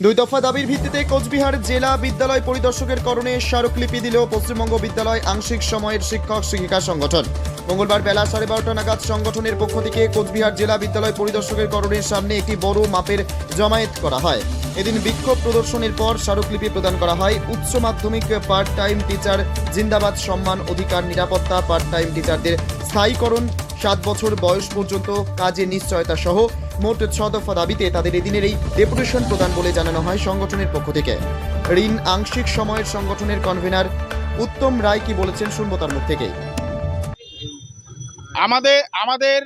দুই দফা দাবির ভিত্তিতে কোচবিহার জেলা বিদ্যালয় পরিদর্শকের করণে স্মারকলিপি দিল পশ্চিমবঙ্গ বিদ্যালয় আংশিক সময়ের শিক্ষক শিক্ষিকা সংগঠন। মঙ্গলবার বেলা সাড়ে বারোটা নাগাদ সংগঠনের পক্ষ থেকে কোচবিহার জেলা বিদ্যালয় পরিদর্শকের করণের সামনে একটি বড় মাপের জমায়েত করা হয়। এদিন বিক্ষোভ প্রদর্শনের পর স্মারকলিপি প্রদান করা হয়। উচ্চ মাধ্যমিক পার্ট টাইম টিচার জিন্দাবাদ সম্মান অধিকার নিরাপত্তা পার্ট টাইম টিচারদের স্থায়ীকরণ, সাত বছর বয়স পর্যন্ত কাজে নিশ্চয়তা সহ মোট ছ দফা দাবিতে তাদের এদিনের এই ডেপুটেশন প্রদান বলে জানানো হয় সংগঠনের পক্ষ থেকে। ঋণ আংশিক সময়ের সংগঠনের কনভেনার উত্তম রায় কি বলেছেন শুনব তার মুখ থেকেই আমাদের আমাদের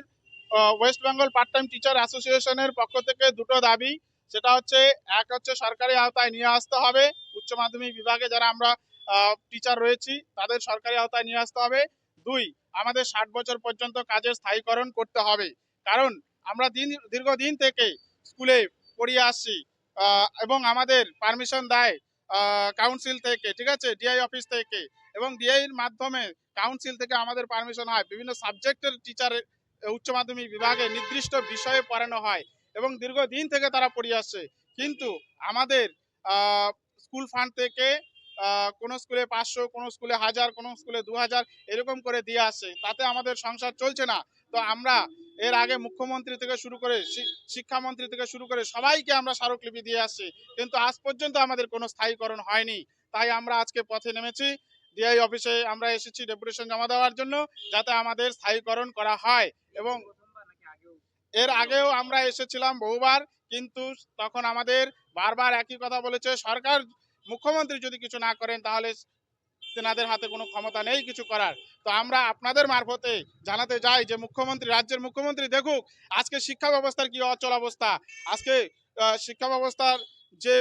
West Bengal part time teacher অ্যাসোসিয়েশনের পক্ষ থেকে দুটো দাবি। সেটা হচ্ছে, এক হচ্ছে সরকারি আওতায় নিয়ে আসতে হবে, উচ্চ মাধ্যমিক বিভাগে যারা আমরা টিচার রয়েছি, তাদের সরকারি আওতায় নিয়ে আসতে হবে। দুই, আমাদের ষাট বছর পর্যন্ত কাজের স্থায়ীকরণ করতে হবে। কারণ আমরা দিন, দীর্ঘদিন থেকে স্কুলে পড়িয়ে আসছি এবং আমাদের পারমিশন দেয় কাউন্সিল থেকে, ঠিক আছে? ডিআই অফিস থেকে, এবং ডিআইর মাধ্যমে কাউন্সিল থেকে আমাদের পারমিশন হয়। বিভিন্ন সাবজেক্টের টিচারের উচ্চ মাধ্যমিক বিভাগে নির্দিষ্ট বিষয়ে পড়ানো হয়, এবং দীর্ঘদিন থেকে তারা পড়িয়ে আসছে। কিন্তু আমাদের স্কুল ফান্ড থেকে কোনো স্কুলে পাঁচশো, কোনো স্কুলে হাজার, কোনো স্কুলে দু হাজার, এরকম করে দিয়ে আসছে। তাতে আমাদের সংসার চলছে না। তো আমরা এর আগে মুখ্যমন্ত্রী থেকে শুরু করে শিক্ষামন্ত্রী থেকে শুরু করে সবাইকে আমরা স্মারকলিপি দিয়ে আসছি। কিন্তু আজ পর্যন্ত আমাদের কোনো স্থায়ীকরণ হয়নি। তাই আমরা আজকে পথে নেমেছি। ডিআই অফিসে আমরা এসেছি ডেপুটেশন জমা দেওয়ার জন্য, যাতে আমাদের স্থায়ীকরণ করা হয় এবং এর আগেও আমরা এসেছিলাম বহুবার, কিন্তু তখন আমাদের বারবার একই কথা বলেছে, সরকার মুখ্যমন্ত্রী যদি কিছু না করেন, তাহলে তেনাদের হাতে কোনো ক্ষমতা নেই কিছু করার। তো আমরা আপনাদের মারফতে জানাতে যাই যে মুখ্যমন্ত্রী, রাজ্যের মুখ্যমন্ত্রী দেখুক, আজকে শিক্ষা ব্যবস্থার কি অচল অবস্থা? আজকে শিক্ষা ব্যবস্থার যে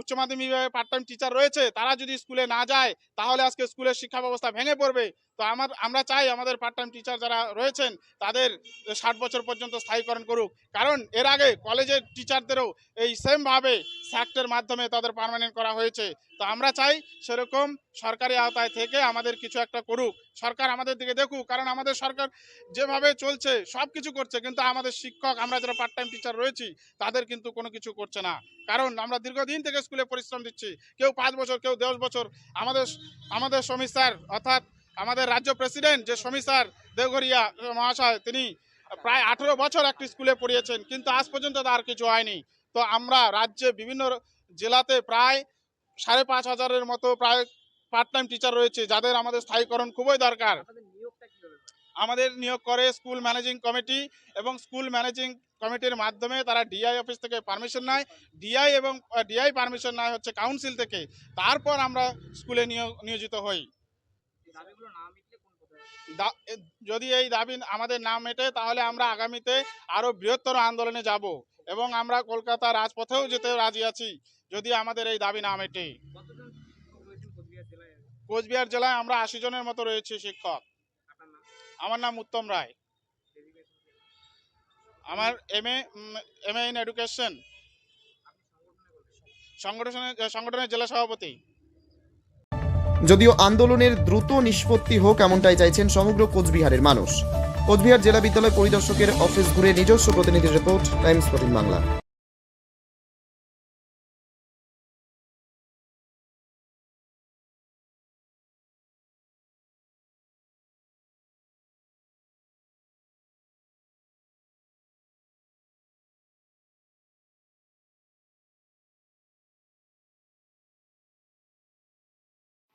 উচ্চ মাধ্যমিক পার্ট টাইম টিচার রয়েছে, তারা যদি স্কুলে না যায়, তাহলে আজকে স্কুলের শিক্ষা ব্যবস্থা ভেঙে পড়বে। তো আমার, আমরা চাই আমাদের পার্ট টাইম টিচার যারা রয়েছেন, তাদের ষাট বছর পর্যন্ত স্থায়ীকরণ করুক। কারণ এর আগে কলেজের টিচারদেরও এই সেমভাবে স্যাক্টের মাধ্যমে তাদের পার্মানেন্ট করা হয়েছে। তো আমরা চাই সেরকম সরকারি আওতায় থেকে আমাদের কিছু একটা করুক। সরকার আমাদের দিকে দেখুক, কারণ আমাদের সরকার যেভাবে চলছে সব কিছু করছে, কিন্তু আমাদের শিক্ষক, আমরা যারা পার্ট টাইম টিচার রয়েছি, তাদের কিন্তু কোনো কিছু করছে না। কারণ আমরা দীর্ঘদিন থেকে স্কুলে পরিশ্রম দিচ্ছি। কেউ পাঁচ বছর, কেউ দশ বছর। আমাদের আমাদের সমী স্যার অর্থাৎ আমাদের রাজ্য প্রেসিডেন্ট যে সমী স্যার দেওঘরিয়া মহাশয় তিনি প্রায় আঠেরো বছর একটি স্কুলে পড়িয়েছেন কিন্তু আজ পর্যন্ত তার কিছু হয়নি। তো আমরা রাজ্যে বিভিন্ন জেলাতে প্রায় সাড়ে পাঁচ হাজারের মতো প্রায় পার্ট টাইম টিচার রয়েছে যাদের আমাদের স্থায়ীকরণ খুবই দরকার। আমাদের নিয়োগ করে স্কুল ম্যানেজিং কমিটি এবং স্কুল ম্যানেজিং কমিটির মাধ্যমে তারা ডিআই অফিস থেকে পারমিশন নেয়। ডিআই এবং ডিআই পারমিশন নেয় হচ্ছে কাউন্সিল থেকে। তারপর আমরা স্কুলে নিয়োজিত হই। যদি এই দাবি আমাদের না মেটে তাহলে আমরা আগামীতে আরও বৃহত্তর আন্দোলনে যাব এবং আমরা কলকাতা রাজপথেও যেতে রাজি আছি যদি আমাদের এই দাবি না মেটে। কোচবিহার জেলায়? আমরা আশি জনের মতো রয়েছি শিক্ষক। আমার নাম উত্তম রায়। আমার M A M A in education সংগঠনের সংগঠনের জেলা সভাপতি। যদিও আন্দোলনের দ্রুত নিষ্পত্তি হোক এমনটাই চাইছেন সমগ্র কোচবিহারের মানুষ। কোচবিহার জেলা বিদ্যালয় পরিদর্শকের অফিস ঘুরে নিজস্ব প্রতিনিধির রিপোর্ট, টাইমস বাংলা।